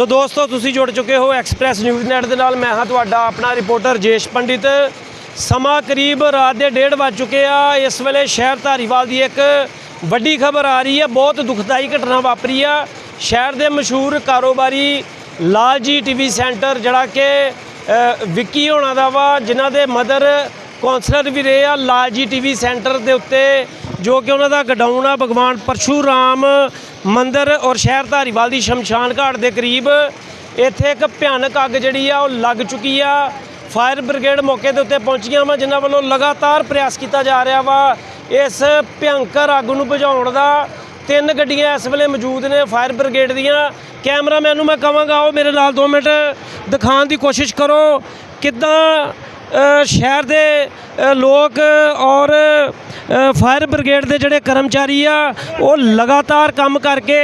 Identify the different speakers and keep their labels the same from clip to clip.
Speaker 1: ਸੋ ਦੋਸਤੋ, ਤੁਸੀਂ ਜੁੜ ਚੁੱਕੇ ਹੋ ਐਕਸਪ੍ਰੈਸ ਨਿਊਜ਼ ਨੈਟ ਦੇ ਨਾਲ। ਮੈਂ ਹਾਂ ਤੁਹਾਡਾ ਆਪਣਾ ਰਿਪੋਰਟਰ ਜੇਸ਼ ਪੰਡਿਤ। ਸਮਾਂ ਕਰੀਬ ਰਾਤ ਦੇ 1:30 ਵੱਜ ਚੁੱਕੇ ਆ। ਇਸ ਵੇਲੇ ਸ਼ਹਿਰ ਧਾਰੀਵਾਲ ਦੀ ਇੱਕ ਵੱਡੀ ਖਬਰ ਆ ਰਹੀ ਹੈ। ਬਹੁਤ ਦੁਖਦਾਈ ਘਟਨਾ ਵਾਪਰੀ ਆ। ਸ਼ਹਿਰ ਦੇ ਮਸ਼ਹੂਰ ਕਾਰੋਬਾਰੀ ਲਾਲ ਜੀ ਟੀਵੀ ਸੈਂਟਰ, ਜਿਹੜਾ ਕਿ ਵਿੱਕੀ ਹੋਣਾ ਦਾ ਵਾ, ਜਿਨ੍ਹਾਂ ਦੇ ਮਦਰ ਕੌਂਸਲਰ ਵੀ ਰਹੇ ਆ। ਲਾਲ ਜੀ ਟੀਵੀ ਸੈਂਟਰ ਦੇ ਉੱਤੇ ਜੋ ਕਿ ਉਹਨਾਂ ਦਾ ਗਡਾਊਨ ਆ, ਭਗਵਾਨ ਪਰਸ਼ੂਰਾਮ ਮੰਦਿਰ ਔਰ ਸ਼ਹਿਰ ਧਾਰੀਵਾਲ ਦੀ ਸ਼ਮਸ਼ਾਨ ਘਾਟ ਦੇ ਕਰੀਬ। ਇੱਥੇ ਇੱਕ ਭਿਆਨਕ ਅੱਗ ਜਿਹੜੀ ਆ, ਉਹ ਲੱਗ ਚੁੱਕੀ ਆ। ਫਾਇਰ ਬ੍ਰਿਗੇਡ ਮੌਕੇ ਦੇ ਉੱਤੇ ਪਹੁੰਚੀਆਂ ਵਾ, ਜਿਨ੍ਹਾਂ ਵੱਲੋਂ ਲਗਾਤਾਰ ਪ੍ਰਯਾਸ ਕੀਤਾ ਜਾ ਰਿਹਾ ਵਾ। ਇਸ ਭਿਅੰਕਰ ਅੱਗ ਨੂੰ ਬੁਝਾਉਣ ਦਾ ਤਿੰਨ ਗੱਡੀਆਂ ਇਸ ਵੇਲੇ ਮੌਜੂਦ ਨੇ, ਫਾਇਰ ਬ੍ਰਿਗੇਡ ਦੀਆਂ। ਕੈਮਰਾਮੈਨ ਨੂੰ ਮੈਂ ਕਹਾਂਗਾ ਉਹ ਮੇਰੇ ਨਾਲ 2 ਮਿੰਟ ਦਿਖਾਉਣ ਦੀ ਕੋਸ਼ਿਸ਼ ਕਰੋ। ਕਿੱਦਾਂ ਸ਼ਹਿਰ ਦੇ ਲੋਕ ਔਰ ਫਾਇਰ ਬ੍ਰਿਗੇਡ ਦੇ ਜਿਹੜੇ ਕਰਮਚਾਰੀ ਆ, ਉਹ ਲਗਾਤਾਰ ਕੰਮ ਕਰਕੇ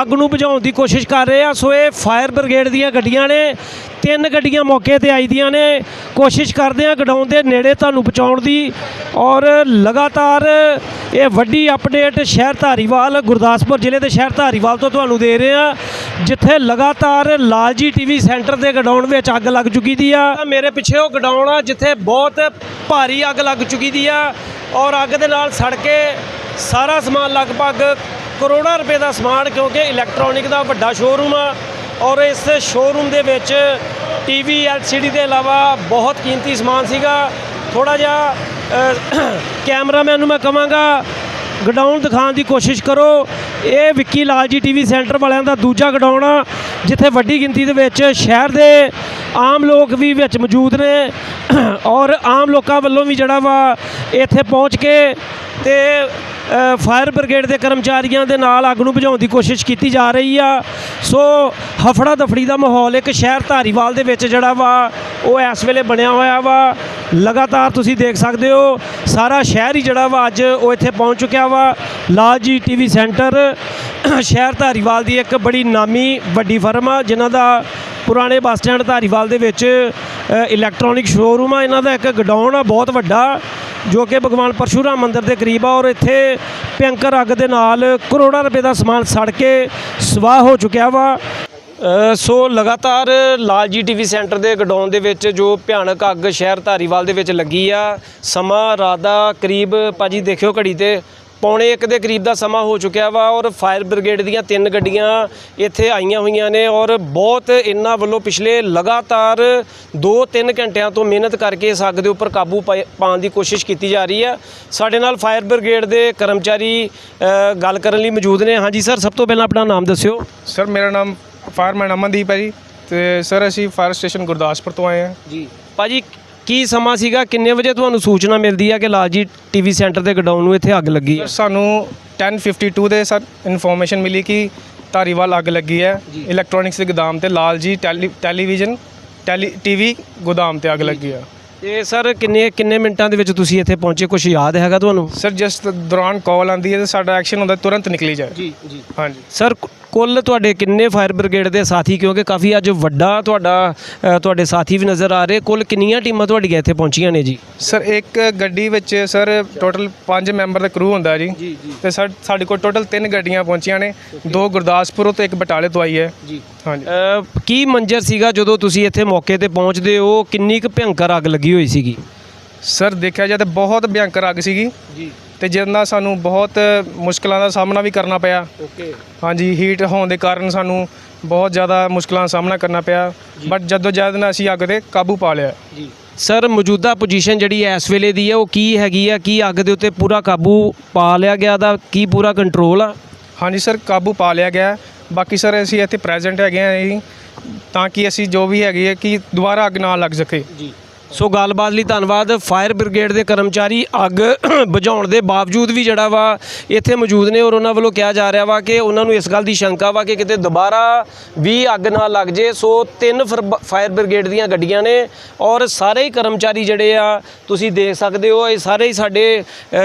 Speaker 1: ਅੱਗ ਨੂੰ ਬੁਝਾਉਣ ਦੀ ਕੋਸ਼ਿਸ਼ ਕਰ ਰਹੇ ਆ। ਸੋ ਇਹ ਫਾਇਰ ਬ੍ਰਿਗੇਡ ਦੀਆਂ ਗੱਡੀਆਂ ਨੇ, ਤਿੰਨ ਗੱਡੀਆਂ ਮੌਕੇ ਤੇ ਆਈ ਦੀਆਂ ਨੇ। ਕੋਸ਼ਿਸ਼ ਕਰਦੇ ਆ ਗਡਾਉਣ ਦੇ ਨੇੜੇ ਤੁਹਾਨੂੰ ਪਹੁੰਚਾਉਣ ਦੀ ਔਰ ਲਗਾਤਾਰ ਇਹ ਵੱਡੀ ਅਪਡੇਟ ਸ਼ਹਿਰ ਧਾਰੀਵਾਲ, ਗੁਰਦਾਸਪੁਰ ਜ਼ਿਲ੍ਹੇ ਦੇ ਸ਼ਹਿਰ ਧਾਰੀਵਾਲ ਤੋਂ ਤੁਹਾਨੂੰ ਦੇ ਰਹੇ ਆ ਜਿੱਥੇ ਲਗਾਤਾਰ ਲਾਲਜੀ ਟੀਵੀ ਸੈਂਟਰ ਦੇ ਗਡਾਊਨ ਵਿੱਚ ਅੱਗ ਲੱਗ ਚੁੱਕੀ ਦੀ ਆ। ਮੇਰੇ ਪਿੱਛੇ ਉਹ ਗਡਾਊਨ ਆ ਜਿੱਥੇ ਬਹੁਤ ਭਾਰੀ ਅੱਗ ਲੱਗ ਚੁੱਕੀ ਦੀ ਆ ਔਰ ਅੱਗ ਦੇ ਨਾਲ ਸੜ ਕੇ ਸਾਰਾ ਸਮਾਨ ਲਗਭਗ ਕਰੋੜਾਂ ਰੁਪਏ ਦਾ ਸਮਾਨ ਕਿਉਂਕਿ ਇਲੈਕਟ੍ਰੋਨਿਕ ਦਾ ਵੱਡਾ ਸ਼ੋਰੂਮ ਆ ਔਰ ਇਸ ਸ਼ੋਰੂਮ ਦੇ ਵਿੱਚ ਟੀਵੀ, ਐਲਸੀਡੀ ਦੇ ਇਲਾਵਾ ਬਹੁਤ ਕੀਮਤੀ ਸਮਾਨ ਸੀਗਾ। ਥੋੜਾ ਜਿਹਾ ਕੈਮਰਾਮੈਨ ਨੂੰ ਮੈਂ ਕਹਾਂਗਾ, ਗਡਾਊਨ ਦਿਖਾਉਣ ਦੀ ਕੋਸ਼ਿਸ਼ ਕਰੋ। ਇਹ ਵਿੱਕੀ ਲਾਲ ਜੀ ਟੀਵੀ ਸੈਂਟਰ ਵਾਲਿਆਂ ਦਾ ਦੂਜਾ ਗਡਾਊਨ ਆ, ਜਿੱਥੇ ਵੱਡੀ ਗਿਣਤੀ ਦੇ ਵਿੱਚ ਸ਼ਹਿਰ ਦੇ ਆਮ ਲੋਕ ਵੀ ਵਿੱਚ ਮੌਜੂਦ ਨੇ। ਔਰ ਆਮ ਲੋਕਾਂ ਵੱਲੋਂ ਵੀ ਜਿਹੜਾ ਵਾ, ਇੱਥੇ ਪਹੁੰਚ ਕੇ ਤੇ ਫਾਇਰ ਬ੍ਰਿਗੇਡ ਦੇ ਕਰਮਚਾਰੀਆਂ ਦੇ ਨਾਲ ਅੱਗ ਨੂੰ ਬੁਝਾਉਣ ਦੀ ਕੋਸ਼ਿਸ਼ ਕੀਤੀ ਜਾ ਰਹੀ ਆ। ਸੋ ਹਫੜਾ ਦਫੜੀ ਦਾ ਮਾਹੌਲ ਇੱਕ ਸ਼ਹਿਰ ਧਾਰੀਵਾਲ ਦੇ ਵਿੱਚ ਜਿਹੜਾ ਵਾ, ਉਹ ਇਸ ਵੇਲੇ ਬਣਿਆ ਹੋਇਆ ਵਾ। ਲਗਾਤਾਰ ਤੁਸੀਂ ਦੇਖ ਸਕਦੇ ਹੋ, ਸਾਰਾ ਸ਼ਹਿਰ ਹੀ ਜਿਹੜਾ ਵਾ ਅੱਜ ਉਹ ਇੱਥੇ ਪਹੁੰਚ ਚੁੱਕਿਆ ਵਾ। ਲਾਲ ਜੀ ਟੀਵੀ ਸੈਂਟਰ, ਸ਼ਹਿਰ ਧਾਰੀਵਾਲ ਦੀ ਇੱਕ ਬੜੀ ਨਾਮੀ ਵੱਡੀ ਫਰਮ ਆ, ਜਿਨ੍ਹਾਂ ਦਾ ਪੁਰਾਣੇ ਬੱਸ ਸਟੈਂਡ ਧਾਰੀਵਾਲ ਦੇ ਵਿੱਚ ਇਲੈਕਟ੍ਰੋਨਿਕ ਸ਼ੋਰੂਮ ਆ। ਇਹਨਾਂ ਦਾ ਇੱਕ ਗਡਾਊਨ ਆ, ਬਹੁਤ ਵੱਡਾ। ਜੋ ਕਿ ਭਗਵਾਨ ਪਰਸ਼ੂਰਾਮ ਮੰਦਿਰ ਦੇ ਕਰੀਬ ਆ ਔਰ ਇੱਥੇ ਭਿਅੰਕਰ ਅੱਗ ਦੇ ਨਾਲ ਕਰੋੜਾਂ ਰੁਪਏ ਦਾ ਸਮਾਨ ਸੜ ਕੇ ਸਵਾਹ ਹੋ ਚੁੱਕਿਆ ਵਾ। ਸੋ ਲਗਾਤਾਰ ਲਾਲ ਜੀ ਟੀਵੀ ਸੈਂਟਰ ਦੇ ਗਡਾਊਨ ਦੇ ਵਿੱਚ ਜੋ ਭਿਆਨਕ ਅੱਗ ਸ਼ਹਿਰ ਧਾਰੀਵਾਲ ਦੇ ਵਿੱਚ ਲੱਗੀ ਆ, ਸਮਾਂ ਰਾਤ ਦਾ ਕਰੀਬ ਭਾਜੀ ਦੇਖਿਓ ਘੜੀ ਤੇ ਪੌਣੇ 1 ਦੇ ਕਰੀਬ ਦਾ ਸਮਾਂ ਹੋ ਚੁੱਕਿਆ ਵਾ ਔਰ ਫਾਇਰ ਬ੍ਰਿਗੇਡ ਦੀਆਂ ਤਿੰਨ ਗੱਡੀਆਂ ਇੱਥੇ ਆਈਆਂ ਹੋਈਆਂ ਨੇ ਔਰ ਬਹੁਤ ਇਹਨਾਂ ਵੱਲੋਂ ਪਿਛਲੇ ਲਗਾਤਾਰ 2-3 ਘੰਟਿਆਂ ਤੋਂ ਮਿਹਨਤ ਕਰਕੇ ਇਸ ਅੱਗ ਦੇ ਉੱਪਰ ਕਾਬੂ ਪਾਉਣ ਦੀ ਕੋਸ਼ਿਸ਼ ਕੀਤੀ ਜਾ ਰਹੀ ਹੈ। ਸਾਡੇ ਨਾਲ ਫਾਇਰ ਬ੍ਰਿਗੇਡ ਦੇ ਕਰਮਚਾਰੀ ਗੱਲ ਕਰਨ ਲਈ ਮੌਜੂਦ ਨੇ। ਹਾਂਜੀ ਸਰ ਸਭ ਤੋਂ ਪਹਿਲਾਂ ਆਪਣਾ ਨਾਮ ਦੱਸਿਓ।
Speaker 2: ਸਰ ਮੇਰਾ ਨਾਮ ਫਾਇਰਮੈਨ ਅਮਨਦੀਪ ਹੈ ਜੀ ਤੇ ਸਰ ਅਸੀਂ ਫਾਇਰ ਸਟੇਸ਼ਨ ਗੁਰਦਾਸਪੁਰ ਤੋਂ ਆਏ ਹਾਂ।
Speaker 1: ਜੀ। ਭਾਜੀ ਕੀ ਸਮਾਂ ਸੀਗਾ? ਕਿੰਨੇ ਵਜੇ ਤੁਹਾਨੂੰ ਸੂਚਨਾ ਮਿਲਦੀ ਹੈ ਕਿ ਲਾਲਜੀ ਟੀਵੀ ਸੈਂਟਰ ਦੇ ਗਡਾਊਨ ਨੂੰ ਇੱਥੇ ਅੱਗ ਲੱਗੀ ਹੈ
Speaker 2: ਸਾਨੂੰ 1052 ਦੇ ਸਰ ਇਨਫੋਰਮੇਸ਼ਨ ਮਿਲੀ ਕਿ ਧਾਰੀਵਾਲ ਅੱਗ ਲੱਗੀ ਹੈ। ਇਲੈਕਟ੍ਰੋਨਿਕਸ ਦੇ ਗੋਦਾਮ ਤੇ Lal ji tele television tele TV ਗੋਦਾਮ ਤੇ ਅੱਗ ਲੱਗੀ ਹੈ
Speaker 1: ਤੇ ਸਰ ਕਿੰਨੇ ਕਿੰਨੇ ਮਿੰਟਾਂ ਦੇ ਵਿੱਚ ਤੁਸੀਂ ਇੱਥੇ ਪਹੁੰਚੇ? ਕੁਝ ਯਾਦ ਹੈਗਾ ਤੁਹਾਨੂੰ?
Speaker 2: ਸਰ ਜਿਸ ਦੌਰਾਨ ਕਾਲ ਆਂਦੀ ਹੈ ਤੇ ਸਾਡਾ ਐਕਸ਼ਨ ਹੁੰਦਾ ਤੁਰੰਤ ਨਿਕਲੀ ਜਾਏ।
Speaker 1: ਜੀ ਜੀ।
Speaker 2: ਹਾਂਜੀ।
Speaker 1: ਸਰ ਕੁੱਲ ਤੁਹਾਡੇ ਕਿੰਨੇ ਫਾਇਰ ਬ੍ਰਿਗੇਡ ਦੇ ਸਾਥੀ? ਕਿਉਂਕਿ ਕਾਫੀ ਅੱਜ ਵੱਡਾ ਤੁਹਾਡਾ ਅ, ਤੁਹਾਡੇ ਸਾਥੀ ਵੀ ਨਜ਼ਰ ਆ ਰਹੇ। ਕੁੱਲ ਕਿੰਨੀਆਂ ਟੀਮਾਂ ਤੁਹਾਡੀਆਂ ਇੱਥੇ ਪਹੁੰਚੀਆਂ ਨੇ ਜੀ?
Speaker 2: ਸਰ ਇੱਕ ਗੱਡੀ ਵਿੱਚ ਸਰ ਟੋਟਲ 5 ਮੈਂਬਰ ਦਾ ਕਰੂ ਹੁੰਦਾ ਜੀ। ਤੇ ਸਰ ਸਾਡੇ ਕੋਲ ਟੋਟਲ 3 ਗੱਡੀਆਂ ਪਹੁੰਚੀਆਂ ਨੇ। ਦੋ ਗੁਰਦਾਸਪੁਰੋਂ ਤੇ ਇੱਕ ਬਟਾਲੇ ਤੋਂ ਆਈ ਹੈ।
Speaker 1: ਜੀ।
Speaker 2: ਹਾਂਜੀ।
Speaker 1: ਕੀ ਮੰਜ਼ਰ ਸੀਗਾ ਜਦੋਂ ਤੁਸੀਂ ਇੱਥੇ ਮੌਕੇ ਤੇ ਪਹੁੰਚਦੇ ਹੋ? ਕਿੰਨੀ ਕੁ ਭਿਅੰਕਰ ਅੱਗ ਲੱਗੀ ਹੋਈ ਸੀਗੀ?
Speaker 2: ਸਰ ਦੇਖਿਆ ਜਾਏ ਤਾਂ ਬਹੁਤ ਭਿਅੰਕਰ ਅੱਗ ਸੀਗੀ।
Speaker 1: ਜੀ।
Speaker 2: ਤੇ ਜਿਹਦੇ ਨਾਲ ਸਾਨੂੰ ਬਹੁਤ ਮੁਸ਼ਕਲਾਂ ਦਾ ਸਾਹਮਣਾ ਵੀ ਕਰਨਾ ਪਿਆ।
Speaker 1: ਓਕੇ
Speaker 2: ਹਾਂਜੀ ਹੀਟ ਹੋਣ ਦੇ ਕਾਰਨ ਸਾਨੂੰ ਬਹੁਤ ਜ਼ਿਆਦਾ ਮੁਸ਼ਕਲਾਂ ਦਾ ਸਾਹਮਣਾ ਕਰਨਾ ਪਿਆ। ਬਟ ਜਦੋਂ ਜਦ ਨਾਲ ਅਸੀਂ ਅੱਗ ਤੇ ਕਾਬੂ ਪਾ ਲਿਆ।
Speaker 1: ਜੀ। ਸਰ ਮੌਜੂਦਾ ਪੋਜੀਸ਼ਨ ਜਿਹੜੀ ਇਸ ਵੇਲੇ ਦੀ ਹੈ ਉਹ ਕੀ ਹੈਗੀ ਆ ਕੀ ਅੱਗ ਦੇ ਉੱਤੇ ਪੂਰਾ ਕਾਬੂ ਪਾ ਲਿਆ ਗਿਆ ਦਾ ਕੀ ਪੂਰਾ ਕੰਟਰੋਲ ਆ?
Speaker 2: ਹਾਂਜੀ ਸਰ ਕਾਬੂ ਪਾ ਲਿਆ ਗਿਆ। ਹੈ। ਬਾਕੀ ਸਰ ਅਸੀਂ ਇੱਥੇ ਪ੍ਰੈਜ਼ੈਂਟ ਹੈਗੇ ਆ ਜੀ ਤਾਂ ਕਿ ਅਸੀਂ ਜੋ ਵੀ ਹੈਗੀ ਹੈ ਕਿ ਦੁਬਾਰਾ ਅੱਗ ਨਾ ਲੱਗ ਸਕੇ।
Speaker 1: ਜੀ। ਸੋ ਗੱਲਬਾਤ ਲਈ ਧੰਨਵਾਦ ਫਾਇਰ ਬ੍ਰਿਗੇਡ ਦੇ ਕਰਮਚਾਰੀ ਅੱਗ ਬੁਝਾਉਣ ਦੇ ਬਾਵਜੂਦ ਵੀ ਜਿਹੜਾ ਵਾ ਇੱਥੇ ਮੌਜੂਦ ਨੇ ਔਰ ਉਹਨਾਂ ਵੱਲੋਂ ਕਿਹਾ ਜਾ ਰਿਹਾ ਵਾ ਕਿ ਉਹਨਾਂ ਨੂੰ ਇਸ ਗੱਲ ਦੀ ਸ਼ੰਕਾ ਵਾ ਕਿ ਕਿਤੇ ਦੁਬਾਰਾ ਵੀ ਅੱਗ ਨਾ ਲੱਗ ਜੇ। ਸੋ ਤਿੰਨ ਫਰ- ਫਾਇਰ ਬ੍ਰਿਗੇਡ ਦੀਆਂ ਗੱਡੀਆਂ ਨੇ ਔਰ ਸਾਰੇ ਹੀ ਕਰਮਚਾਰੀ ਜਿਹੜੇ ਆ, ਤੁਸੀਂ ਦੇਖ ਸਕਦੇ ਹੋ, ਇਹ ਸਾਰੇ ਹੀ ਸਾਡੇ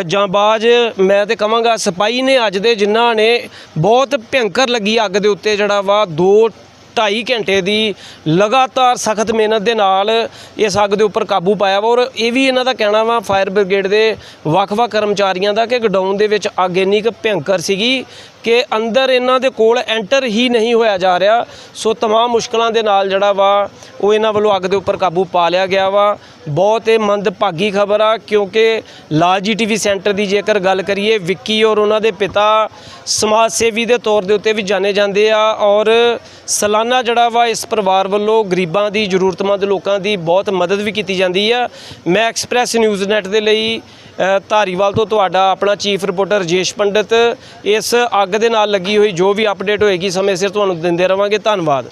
Speaker 1: ਜਾਂਬਾਜ਼। ਮੈਂ ਤੇ ਕਹਾਂਗਾ ਸਿਪਾਹੀ ਨੇ ਅੱਜ ਦੇ ਜਿਨ੍ਹਾਂ ਨੇ ਬਹੁਤ ਭਿਅੰਕਰ ਲੱਗੀ ਅੱਗ ਦੇ ਉੱਤੇ ਜਿਹੜਾ ਵਾ ਦੋ 2.5 ਘੰਟੇ ਦੀ ਲਗਾਤਾਰ ਸਖਤ ਮਿਹਨਤ ਦੇ ਨਾਲ ਇਸ ਅੱਗ ਦੇ ਉੱਪਰ ਕਾਬੂ ਪਾਇਆ ਵਾ ਔਰ ਇਹ ਵੀ ਇਹਨਾਂ ਦਾ ਕਹਿਣਾ ਵਾ ਫਾਇਰ ਬ੍ਰਿਗੇਡ ਦੇ ਵੱਖ-ਵੱਖ ਕਰਮਚਾਰੀਆਂ ਦਾ ਕਿ ਗਡਾਊਨ ਦੇ ਵਿੱਚ ਅੱਗ ਇੰਨੀ ਕੁ ਭਿਅੰਕਰ ਸੀਗੀ ਕਿ ਅੰਦਰ ਇਹਨਾਂ ਦੇ ਕੋਲ ਐਂਟਰ ਹੀ ਨਹੀਂ ਹੋਇਆ ਜਾ ਰਿਹਾ ਸੋ तमाम ਮੁਸ਼ਕਲਾਂ ਦੇ ਨਾਲ ਜਿਹੜਾ ਵਾ ਉਹ ਇਹਨਾਂ ਵੱਲੋਂ ਅੱਗ ਦੇ ਉੱਪਰ ਕਾਬੂ ਪਾ ਲਿਆ ਗਿਆ ਵਾ ਬਹੁਤ ਇਹ ਮੰਦਭਾਗੀ ਖਬਰ ਆ, ਕਿਉਂਕਿ ਲਾਲਜੀ ਟੀਵੀ ਸੈਂਟਰ ਦੀ ਜੇਕਰ ਗੱਲ ਕਰੀਏ, ਵਿੱਕੀ ਔਰ ਉਹਨਾਂ ਦੇ ਪਿਤਾ ਸਮਾਜ ਸੇਵੀ ਦੇ ਤੌਰ ਦੇ ਉੱਤੇ ਵੀ ਜਾਣੇ ਜਾਂਦੇ ਆ ਔਰ ਸਾਲਾਨਾ ਜਿਹੜਾ ਵਾ ਇਸ ਪਰਿਵਾਰ ਵੱਲੋਂ ਗਰੀਬਾਂ ਦੀ, ਜ਼ਰੂਰਤਮੰਦ ਲੋਕਾਂ ਦੀ ਬਹੁਤ ਮਦਦ ਵੀ ਕੀਤੀ ਜਾਂਦੀ ਆ। ਮੈਂ ਐਕਸਪ੍ਰੈਸ ਨਿਊਜ਼ ਨੈਟ ਦੇ ਲਈ ਧਾਰੀਵਾਲ ਤੋਂ ਤੁਹਾਡਾ ਆਪਣਾ ਚੀਫ ਰਿਪੋਰਟਰ ਰਜੇਸ਼ ਪੰਡਿਤ ਇਸ ਅੱਗ ਦੇ ਨਾਲ ਲੱਗੀ ਹੋਈ ਜੋ ਵੀ ਅਪਡੇਟ ਹੋਏਗੀ, ਸਮੇਂ ਸਿਰ ਤੁਹਾਨੂੰ ਦਿੰਦੇ ਰਵਾਂਗੇ। ਧੰਨਵਾਦ।